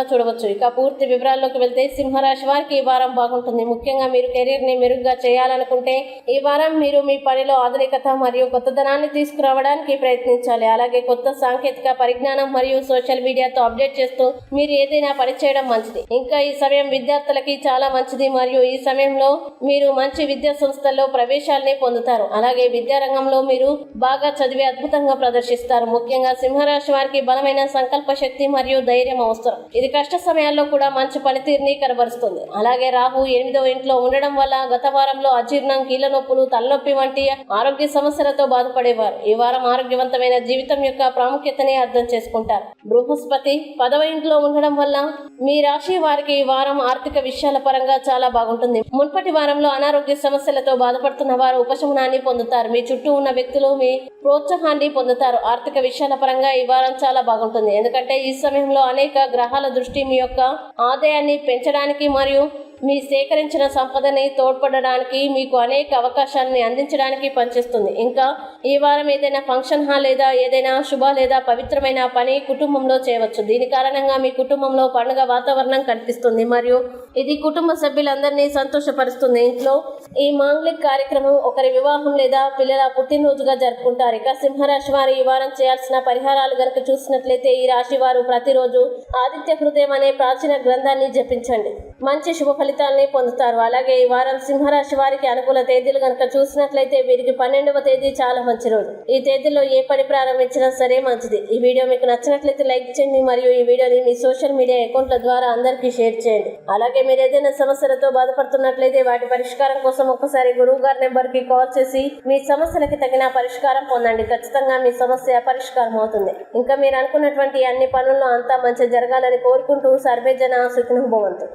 చూడవచ్చు. ఇక పూర్తి వివరాల్లోకి వెళ్తే సింహరాశి వారికి ఈ వారం బాగుంటుంది. ముఖ్యంగా మీరు కెరీర్ని మెరుగ్గా చేయాలనుకుంటే ఈ వారం మీరు మీ పనిలో ఆధునికత మరియు కొత్తదనాన్ని తీసుకురావడానికి ప్రయత్నించాలి. అలాగే కొత్త సాంకేతిక పరిజ్ఞానం మరియు సోషల్ మీడియాతో అప్డేట్ చేస్తూ మీరు ఏదైనా పని చేయడం మంచిది. ఇంకా ఈ సమయం విద్యార్థులకి చాలా మంచిది మరియు ఈ సమయంలో మీరు మంచి విద్యా సంస్థల్లో ప్రవేశాలని పొందుతారు. అలాగే విద్యారంగంలో మీరు బాగా చదివి అద్భుతంగా ప్రదర్శిస్తారు. ముఖ్యంగా సింహరాశి వారికి బలమైన సంకల్ప శక్తి మరియు ధైర్యం అవసరం. ఇది కష్ట సమయాల్లో కూడా మంచి పనితీరుని కనబరుస్తుంది. అలాగే రాహు ఎనిమిదవ ఇంట్లో ఉండడం వల్ల గత వారంలో అజీర్ణం కీళ్ళ నొప్పులు తలనొప్పి వంటి ఆరోగ్య సమస్యలతో బాధపడేవారు. ఈ వారం ఆరోగ్యవంతమైన జీవితం యొక్క ప్రాముఖ్యతని అర్థం చేసుకుంటారు. బృహస్పతి పదవ ఇంట్లో ఉండడం వల్ల మీ రాశి వారికి ఈ వారం ఆర్థిక విషయాల పరంగా చాలా బాగుంటుంది. మున్పటి వారంలో అనారోగ్య సమస్యలతో బాధపడుతున్న వారు ఉపశమనాన్ని పొందుతారు. మీ చుట్టూ ఉన్న వ్యక్తులు మీ ప్రోత్సాహాన్ని పొందుతారు. ఆర్థిక విషయాల పరంగా ఈ వారం చాలా బాగుంటుంది. ఎందుకంటే ఈ సమయంలో అనేక గ్రహాల దృష్టి మీ యొక్క ఆదాయాన్ని పెంచడానికి మరియు మీ సేకరించిన సంపదని తోడ్పడడానికి మీకు అనేక అవకాశాలని అందించడానికి పనిచేస్తుంది. ఇంకా ఈ వారం ఏదైనా ఫంక్షన్ హాల్ లేదా ఏదైనా శుభ లేదా పవిత్రమైన పని కుటుంబంలో చేయవచ్చు. దీని కారణంగా మీ కుటుంబంలో పండుగ వాతావరణం కనిపిస్తుంది మరియు ఇది కుటుంబ సభ్యులందరినీ సంతోషపరుస్తుంది. ఇంట్లో ఈ మాంగ్లిక్ కార్యక్రమం ఒకరి వివాహం లేదా పిల్లల పుట్టినరోజుగా జరుపుకుంటారు. ఇక సింహరాశి వారు ఈ వారం చేయాల్సిన పరిహారాలు గనుక చూసినట్లయితే ఈ రాశి వారు ప్రతిరోజు ఆదిత్య హృదయం అనే ప్రాచీన గ్రంథాన్ని జపించండి. మంచి శుభ ఫలితాలని పొందుతారు. అలాగే ఈ వారం సింహరాశి వారికి అనుకూల తేదీలు కనుక చూసినట్లయితే వీరికి పన్నెండవ తేదీ చాలా మంచి రోజు. ఈ తేదీలో ఏ పని ప్రారంభించినా సరే మంచిది. ఈ వీడియో మీకు నచ్చినట్లయితే లైక్ చేయండి మరియు ఈ వీడియోని మీ సోషల్ మీడియా అకౌంట్ల ద్వారా అందరికీ షేర్ చేయండి. అలాగే మీరు ఏదైనా సమస్యలతో బాధపడుతున్నట్లయితే వాటి పరిష్కారం కోసం ఒక్కసారి గురువు గారి నెంబర్కి కాల్ చేసి మీ సమస్యలకి తగిన పరిష్కారం పొందండి. ఖచ్చితంగా మీ సమస్య పరిష్కారం అవుతుంది. ఇంకా మీరు అనుకున్నటువంటి అన్ని పనుల్లో అంతా మంచి జరగాలని కోరుకుంటూ సర్వే జన సుఖినభవంతు.